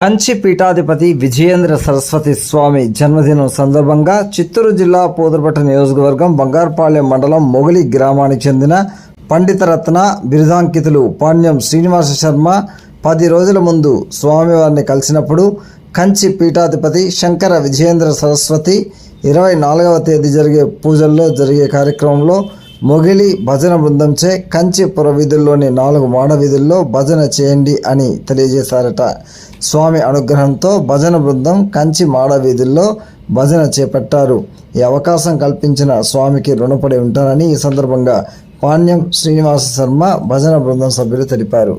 కంచి పీఠాధిపతి విజయేంద్ర సరస్వతి స్వామి జన్మదినం సందర్భంగా చిత్తూరు జిల్లా పోదురుపట్ట నియోజకవర్గం బంగారపాలెం మండలం మొగలి గ్రామానికి చెందిన పండితరత్న బిరుదాంకితులు పాణ్యం శ్రీనివాస శర్మ పది రోజుల ముందు స్వామివారిని కలిసినప్పుడు కంచి పీఠాధిపతి శంకర విజయేంద్ర సరస్వతి ఇరవై నాలుగవ తేదీ జరిగే పూజల్లో జరిగే కార్యక్రమంలో మొగిలి భజన బృందంచే కంచి పురవీధుల్లోని నాలుగు మాడ వీధుల్లో భజన చేయండి అని తెలియజేశారట. స్వామి అనుగ్రహంతో భజన బృందం కంచి మాడ వీధుల్లో భజన చేపట్టారు. ఈ అవకాశం కల్పించిన స్వామికి రుణపడి ఉంటానని ఈ సందర్భంగా పాణ్యం శ్రీనివాస శర్మ భజన బృందం సభ్యులు తెలిపారు.